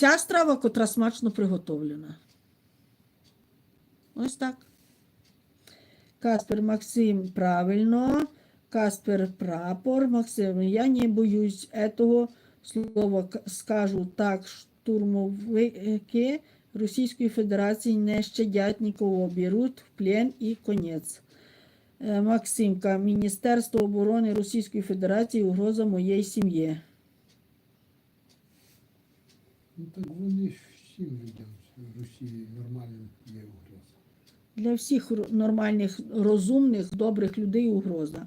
ця страва, котра смачно приготовлена. Ось так. Каспер Максим правильно. Каспер прапор. Максим, я не боюсь этого слова. Скажу так, штурмовики Російської Федерації не щадять нікого, беруть в плен і конець. Е, Максимка, Міністерство оборони Російської Федерації угроза моєї сім'ї. Ну так вони всім людям в Росії нормальним є угроза. Для всіх нормальних, розумних, добрих людей угроза.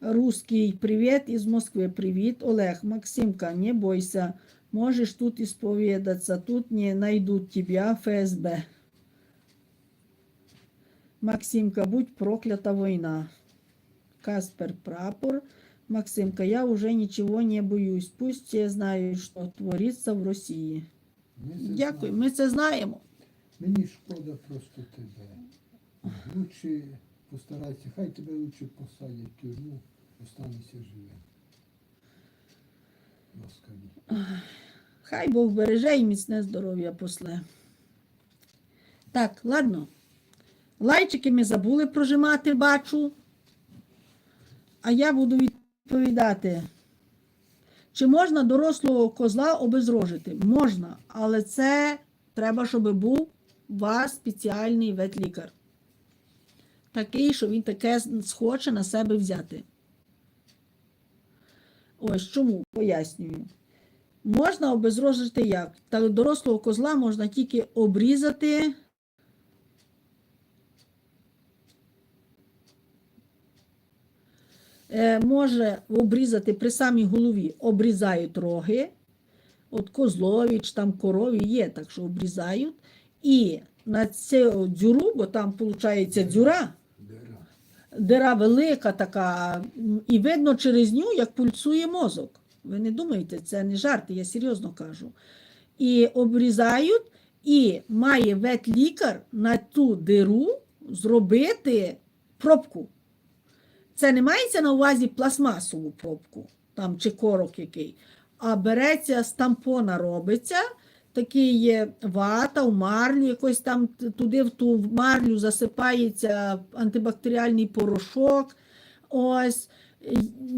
Русский, привет из Москвы, привет, Олег, Максимка, не бойся, можешь тут исповедаться, тут не найдут тебя ФСБ. Максимка, будь проклята война. Каспер Прапор. Максимка, я уже ничего не боюсь, пусть все знают, что творится в Росії. Ми це Дякую, знаємо. ми це знаємо. Мені шкода просто тебе. Лучше постарайся, хай тебе лучше посадять в тюрму, останешся живим. Москалі. Хай Бог береже і міцне здоров'я после. Так, ладно. Лайчики ми забули прожимати, бачу. А я буду відповідати. Чи можна дорослого козла обезрожити? Можна, але це треба, щоб був у вас спеціальний ветлікар. Такий, що він таке схоче на себе взяти. Ось чому пояснюю. Можна обезрожити як? Та дорослого козла можна тільки обрізати. Може обрізати при самій голові, обрізають роги. От козлові чи там корові є, так що обрізають. І на цю дзюру, бо там виходить дзюра, дира велика така, і видно через ню, як пульсує мозок. Ви не думаєте, це не жарти, я серйозно кажу. І обрізають, і має ветлікар на ту диру зробити пробку. Це не мається на увазі пластмасову пробку, там чи корок який, а береться з тампона робиться, такий є вата в марлю, якось там туди в ту марлю засипається антибактеріальний порошок. Ось.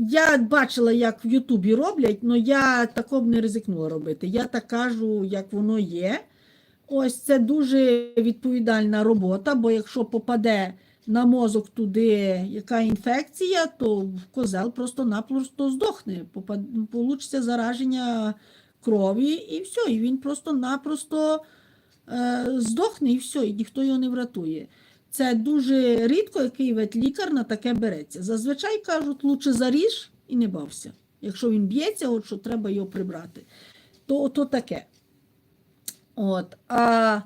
Я бачила, як в Ютубі роблять, але я такого не ризикнула робити. Я так кажу, як воно є. Ось це дуже відповідальна робота, бо якщо попаде на мозок туди яка інфекція, то козел просто-напросто здохне. Получиться зараження крові і все. І він просто-напросто е, здохне і все, і ніхто його не врятує. Це дуже рідко, який ветлікар на таке береться. Зазвичай кажуть, лучше заріж і не бався. Якщо він б'ється, от що треба його прибрати, то, то таке. От. А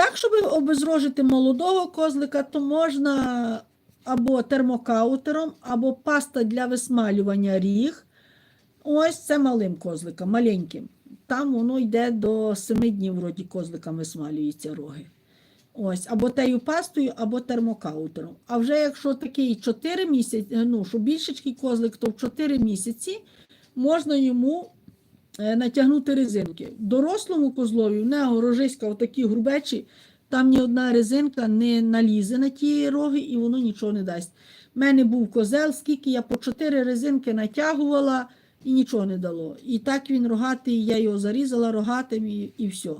так, щоб обезрожити молодого козлика, то можна або термокаутером, або паста для висмалювання ріг. Ось це малим козликом, маленьким. Там воно йде до 7 днів, вроді козликам висмалюються роги. Ось, або тею пастою, або термокаутером. А вже якщо такий 4 місяці, ну, що більшечкий козлик, то в 4 місяці можна йому натягнути резинки. Дорослому козлові в нього рожиська отакі грубечі, там ні одна резинка не налізе на ті роги і воно нічого не дасть. У мене був козел, скільки я по 4 резинки натягувала і нічого не дало. І так він рогатий, я його зарізала рогатим і, і все.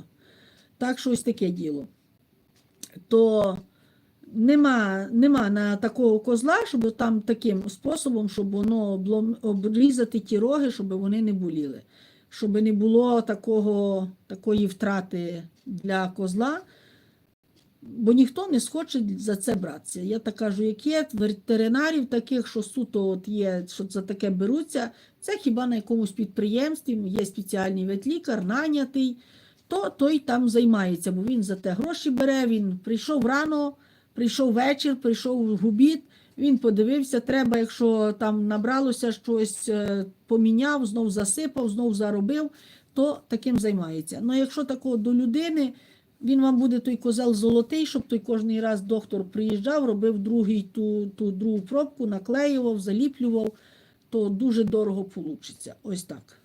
Так що ось таке діло то нема, нема на такого козла, щоб там таким способом, щоб воно облом- обрізати ті роги, щоб вони не боліли. Щоб не було такого, такої втрати для козла, бо ніхто не схоче за це братися. Я так кажу, як є ветеринарів таких, що суто от є, що за таке беруться, це хіба на якомусь підприємстві є спеціальний ветлікар, нанятий, то той там займається, бо він за те гроші бере, він прийшов рано, прийшов вечір, прийшов обід, він подивився, треба, якщо там набралося щось, е, поміняв, знов засипав, знов заробив, то таким займається. Ну якщо такого до людини, він вам буде той козел золотий, щоб той кожний раз доктор приїжджав, робив другий ту, ту другу пробку, наклеював, заліплював, то дуже дорого вийде. Ось так.